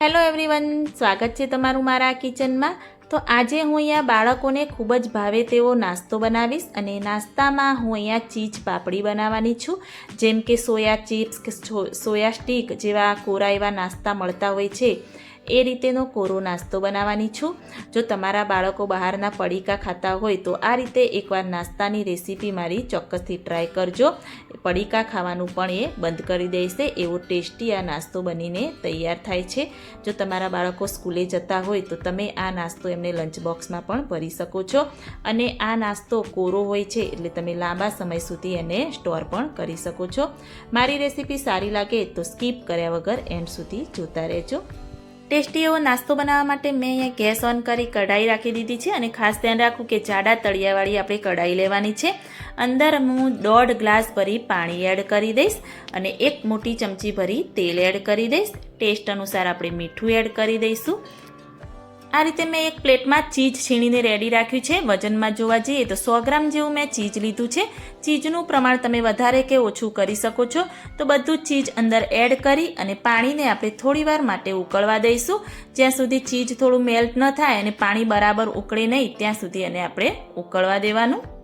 Hello everyone સ્વાગત છે તમારું મારા કિચનમાં. તો આજે હું અહીંયા બાળકોને ખૂબ જ ભાવે તેવો નાસ્તો બનાવીશ અને નાસ્તામાં હું અહીંયા ચીઝ પાપડી બનાવવાની છું. જેમ કે સોયા ચિપ્સ કે સોયા સ્ટીક જેવા કોરા એવા નાસ્તા મળતા હોય છે. એ રીતેનો કોરો નાસ્તો બનાવવાની છું. જો તમારા બાળકો બહારના પડીકા ખાતા હોય તો આ રીતે એકવાર નાસ્તાની રેસીપી મારી ચોક્કસથી ટ્રાય કરજો. પડીકા ખાવાનું પણ એ બંધ કરી દેશે, એવો ટેસ્ટી આ નાસ્તો બનીને તૈયાર થાય છે. જો તમારા બાળકો સ્કૂલે જતા હોય તો તમે આ નાસ્તો એમને લંચ બોક્સમાં પણ ભરી શકો છો. અને આ નાસ્તો કોરો હોય છે એટલે તમે લાંબા સમય સુધી એને સ્ટોર પણ કરી શકો છો. મારી રેસીપી સારી લાગે તો સ્કીપ કર્યા વગર એન્ડ સુધી જોતા રહેજો. ટેસ્ટી એવો નાસ્તો બનાવવા માટે મેં અહીંયા ગેસ ઓન કરી કઢાઈ રાખી દીધી છે અને ખાસ ધ્યાન રાખવું કે જાડા તળિયાવાળી આપણે કઢાઈ લેવાની છે. અંદર હું દોઢ ગ્લાસ ભરી પાણી એડ કરી દઈશ અને એક મોટી ચમચી ભરી તેલ એડ કરી દઈશ. ટેસ્ટ અનુસાર આપણે મીઠું એડ કરી દઈશું. આ રીતે મેં એક પ્લેટમાં ચીઝ છીણીને રેડી રાખ્યું છે. વજનમાં જોવા જઈએ તો સો ગ્રામ જેવું મેં ચીઝ લીધું છે. ચીઝનું પ્રમાણ તમે વધારે કે ઓછું કરી શકો છો. તો બધું ચીઝ અંદર એડ કરી અને પાણીને આપણે થોડીવાર માટે ઉકળવા દઈશું. જ્યાં સુધી ચીઝ થોડું મેલ્ટ ન થાય અને પાણી બરાબર ઉકળે નહીં, ત્યાં સુધી એને આપણે ઉકળવા દેવાનું.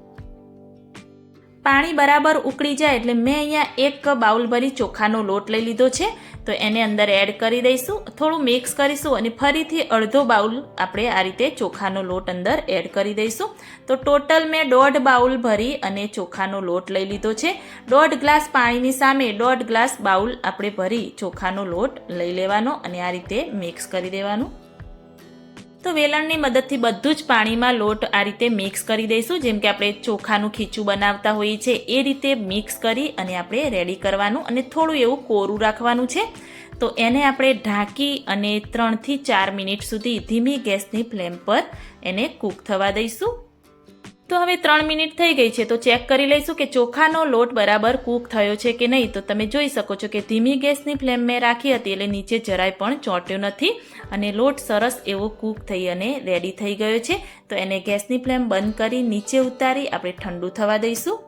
પાણી બરાબર ઉકળી જાય એટલે મેં અહીંયા એક બાઉલ ભરી ચોખાનો લોટ લઈ લીધો છે. તો એને અંદર એડ કરી દઈશું, થોડું મિક્સ કરીશું અને ફરીથી અડધો બાઉલ આપણે આ રીતે ચોખાનો લોટ અંદર એડ કરી દઈશું. તો ટોટલ મેં દોઢ બાઉલ ભરી અને ચોખાનો લોટ લઈ લીધો છે. દોઢ ગ્લાસ પાણીની સામે દોઢ ગ્લાસ બાઉલ આપણે ભરી ચોખાનો લોટ લઈ લેવાનો અને આ રીતે મિક્સ કરી દેવાનું. તો વેલણની મદદથી બધું જ પાણીમાં લોટ આ રીતે મિક્સ કરી દઈશું. જેમ કે આપણે ચોખાનું ખીચું બનાવતા હોઈએ છીએ, એ રીતે મિક્સ કરી અને આપણે રેડી કરવાનું અને થોડું એવું કોરું રાખવાનું છે. તો એને આપણે ઢાંકી અને ત્રણથી ચાર મિનિટ સુધી ધીમી ગેસની ફ્લેમ પર એને કૂક થવા દઈશું. તો હવે ત્રણ મિનિટ થઈ ગઈ છે, તો ચેક કરી લઈશું કે ચોખાનો લોટ બરાબર કૂક થયો છે કે નહીં. તો તમે જોઈ શકો છો કે ધીમી ગેસની ફ્લેમ મેં રાખી હતી, એટલે નીચે જરાય પણ ચોંટ્યો નથી અને લોટ સરસ એવો કૂક થઈ અને રેડી થઈ ગયો છે. તો એને ગેસની ફ્લેમ બંધ કરી નીચે ઉતારી આપણે ઠંડુ થવા દઈશું.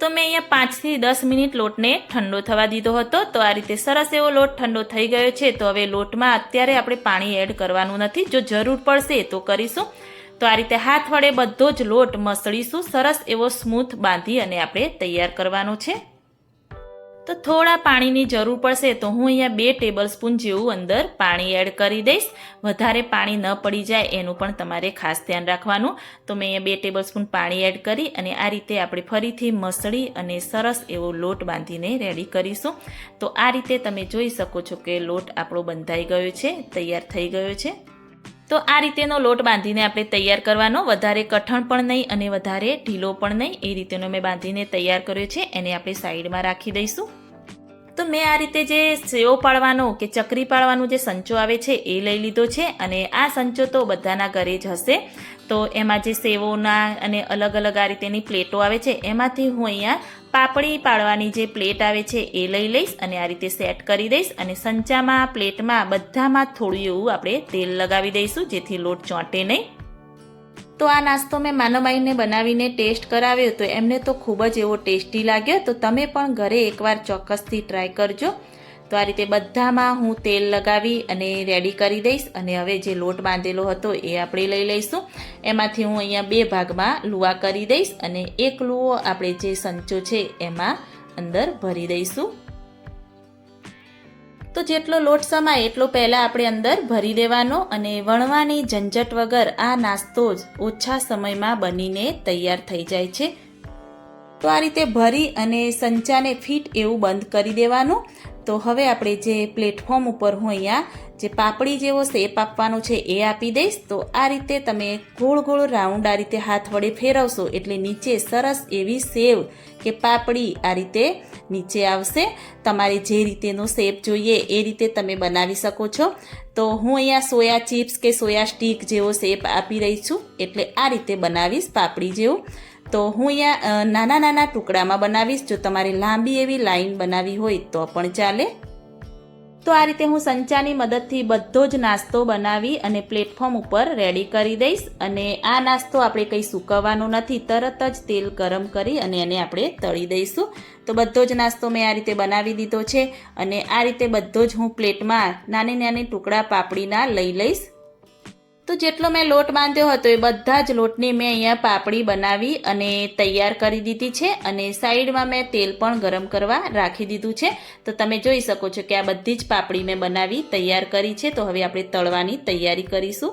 તો મેં અહીંયા પાંચથી દસ મિનિટ લોટને ઠંડો થવા દીધો હતો, તો આ રીતે સરસ એવો લોટ ઠંડો થઈ ગયો છે. તો હવે લોટમાં અત્યારે આપણે પાણી એડ કરવાનું નથી. જો જરૂર પડશે તો કરીશું. તો આ રીતે હાથ વડે બધો જ લોટ મસળીશું. સરસ એવો સ્મૂથ બાંધી અને આપણે તૈયાર કરવાનો છે. તો થોડા પાણીની જરૂર પડશે તો હું અહીંયા બે ટેબલ સ્પૂન જેવું અંદર પાણી એડ કરી દઈશ. વધારે પાણી ન પડી જાય એનું પણ તમારે ખાસ ધ્યાન રાખવાનું. તો મેં અહીંયા બે ટેબલ સ્પૂન પાણી એડ કરી અને આ રીતે આપણે ફરીથી મસળી અને સરસ એવો લોટ બાંધીને રેડી કરીશું. તો આ રીતે તમે જોઈ શકો છો કે લોટ આપણો બંધાઈ ગયો છે, તૈયાર થઈ ગયો છે. તો આ રીતેનો લોટ બાંધીને આપણે તૈયાર કરવાનો. વધારે કઠણ પણ નહીં અને વધારે ઢીલો પણ નહીં. એ રીતેનો મેં બાંધીને તૈયાર કર્યો છે. એને આપણે સાઈડમાં રાખી દઈશું. તો મેં આ રીતે જે સેવ પાડવાનો કે ચકરી પાડવાનો જે સંચો આવે છે, એ લઈ લીધો છે અને આ સંચો તો બધાના ઘરે જ હશે. તો એમાં જે સેવોના અને અલગ અલગ આ રીતેની પ્લેટો આવે છે, એમાંથી હું અહીંયા પાપડી પાડવાની જે પ્લેટ આવે છે એ લઈ લઈશ અને આ રીતે સેટ કરી દઈશ અને સંચામાં, પ્લેટમાં બધામાં થોડું એવું આપણે તેલ લગાવી દઈશું, જેથી લોટ ચોંટે નહીં. તો આ નાસ્તો મેં માનવબાઈને બનાવીને ટેસ્ટ કરાવ્યો, તો એમને તો ખૂબ જ એવો ટેસ્ટી લાગ્યો. તો તમે પણ ઘરે એકવાર ચોક્કસથી ટ્રાય કરજો. તો આ રીતે બધામાં હું તેલ લગાવી અને રેડી કરી દઈશ. અને હવે જે લોટ બાંધેલો હતો એ આપણે લઈ લઈશું. એમાંથી હું અહીંયા બે ભાગમાં લુવા કરી દઈશ અને એક લુવો આપણે જે સંચો છે એમાં અંદર ભરી દઈશું. તો જેટલો લોટ સમાય એટલો પહેલાં આપણે અંદર ભરી દેવાનો અને વણવાની ઝંઝટ વગર આ નાસ્તો જ ઓછા સમયમાં બનીને તૈયાર થઈ જાય છે. તો આ રીતે ભરી અને સંચાને ફિટ એવું બંધ કરી દેવાનું. તો હવે આપણે જે પ્લેટફોર્મ ઉપર હું અહીંયા જે પાપડી જેવો શેપ આપવાનો છે એ આપી દઈશ. તો આ રીતે તમે ગોળ ગોળ રાઉન્ડ આ રીતે હાથ વડે ફેરવશો એટલે નીચે સરસ એવી સેવ કે પાપડી આ રીતે નીચે આવશે. તમારે જે રીતેનો શેપ જોઈએ એ રીતે તમે બનાવી શકો છો. તો હું અહીંયા સોયા ચિપ્સ કે સોયા સ્ટીક જેવો શેપ આપી રહી છું એટલે આ રીતે બનાવીશ પાપડી જેવું. તો હું અહીંયા નાના નાના ટુકડામાં બનાવીશ. જો તમારે લાંબી એવી લાઈન બનાવી હોય તો પણ ચાલે. તો આ રીતે હું સંચાની મદદથી બધો જ નાસ્તો બનાવી અને પ્લેટફોર્મ ઉપર રેડી કરી દઈશ. અને આ નાસ્તો આપણે કંઈ સૂકવવાનો નથી. તરત જ તેલ ગરમ કરી અને એને આપણે તળી દઈશું. તો બધો જ નાસ્તો મેં આ રીતે બનાવી દીધો છે. અને આ રીતે બધો જ હું પ્લેટમાં નાની નાની ટુકડા પાપડીના લઈ લઈશ. તો જેટલો મેં લોટ બાંધ્યો હતો એ બધા જ લોટની મેં અહીંયા પાપડી બનાવી અને તૈયાર કરી દીધી છે અને સાઈડમાં મેં તેલ પણ ગરમ કરવા રાખી દીધું છે. તો તમે જોઈ શકો છો કે આ બધી જ પાપડી મેં બનાવી, તૈયાર કરી છે. તો હવે આપણે તળવાની તૈયારી કરીશું.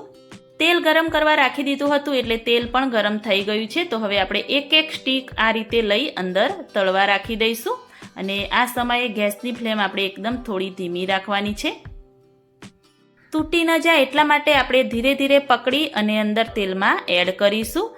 તેલ ગરમ કરવા રાખી દીધું હતું એટલે તેલ પણ ગરમ થઈ ગયું છે. તો હવે આપણે એક એક સ્ટીક આ રીતે લઈ અંદર તળવા રાખી દઈશું. અને આ સમયે ગેસની ફ્લેમ આપણે એકદમ થોડી ધીમી રાખવાની છે. તૂટી ન જાય એટલા માટે આપણે ધીરે ધીરે પકડી અને અંદર તેલમાં એડ કરીશું.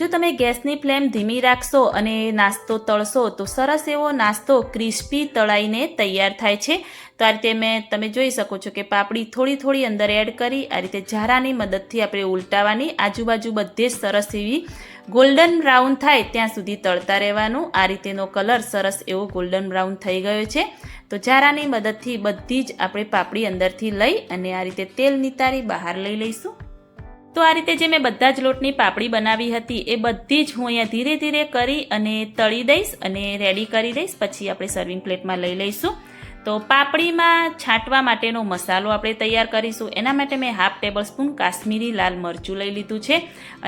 જો તમે ગેસની ફ્લેમ ધીમી રાખશો અને નાસ્તો તળશો, તો સરસ એવો નાસ્તો ક્રિસ્પી તળાઈને તૈયાર થાય છે. તો આ રીતે મેં, તમે જોઈ શકો છો કે પાપડી થોડી થોડી અંદર એડ કરી, આ રીતે ઝારાની મદદથી આપણે ઉલટાવાની આજુબાજુ બધે જ સરસ એવી ગોલ્ડન બ્રાઉન થાય ત્યાં સુધી તળતા રહેવાનું. આ રીતેનો કલર સરસ એવો ગોલ્ડન બ્રાઉન થઈ ગયો છે. તો ઝારાની મદદથી બધી જ આપણે પાપડી અંદરથી લઈ અને આ રીતે તેલ નિતારી બહાર લઈ લઈશું. તો આ રીતે જે મેં બધા જ લોટની પાપડી બનાવી હતી, એ બધી જ હું અહીંયા ધીરે ધીરે કરી અને તળી દઈશ અને રેડી કરી દઈશ. પછી આપણે સર્વિંગ પ્લેટમાં લઈ લઈશું. તો પાપડીમાં છાંટવા માટેનો મસાલો આપણે તૈયાર કરીશું. એના માટે મેં હાફ ટેબલ સ્પૂન કાશ્મીરી લાલ મરચું લઈ લીધું છે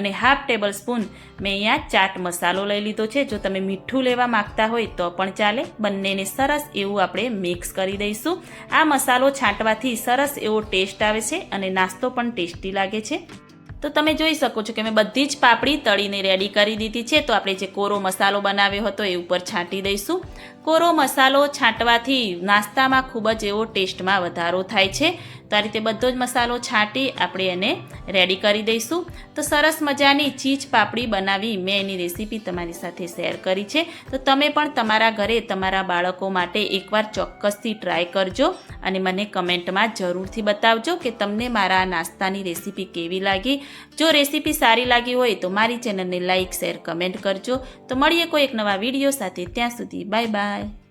અને હાફ ટેબલ સ્પૂન મેં અહીંયા ચાટ મસાલો લઈ લીધો છે. જો તમે મીઠું લેવા માંગતા હોય તો પણ ચાલે. બંનેને સરસ એવું આપણે મિક્સ કરી દઈશું. આ મસાલો છાંટવાથી સરસ એવો ટેસ્ટ આવે છે અને નાસ્તો પણ ટેસ્ટી લાગે છે. તો તમે જોઈ શકો છો કે મેં બધી જ પાપડી તળીને રેડી કરી દીધી છે. તો આપણે જે કોરો મસાલો બનાવ્યો હતો એ ઉપર છાંટી દઈશું. કોરો મસાલો છાંટવાથી નાસ્તામાં ખૂબ જ એવો ટેસ્ટમાં વધારો થાય છે. તો આ રીતે બધો જ મસાલો છાંટી આપણે એને રેડી કરી દઈશું. તો સરસ મજાની ચીજ પાપડી બનાવી મેં એની રેસીપી તમારી સાથે શેર કરી છે. તો તમે પણ તમારા ઘરે તમારા બાળકો માટે એકવાર ચોક્કસથી ટ્રાય કરજો અને મને કમેન્ટમાં જરૂરથી બતાવજો કે તમને મારા નાસ્તાની રેસીપી કેવી લાગી. જો રેસીપી સારી લાગી હોય તો મારી ચેનલને લાઇક શેર કમેન્ટ કરજો. તો મળીએ કોઈ એક નવા વીડિયો સાથે. ત્યાં સુધી બાય બાય Bye.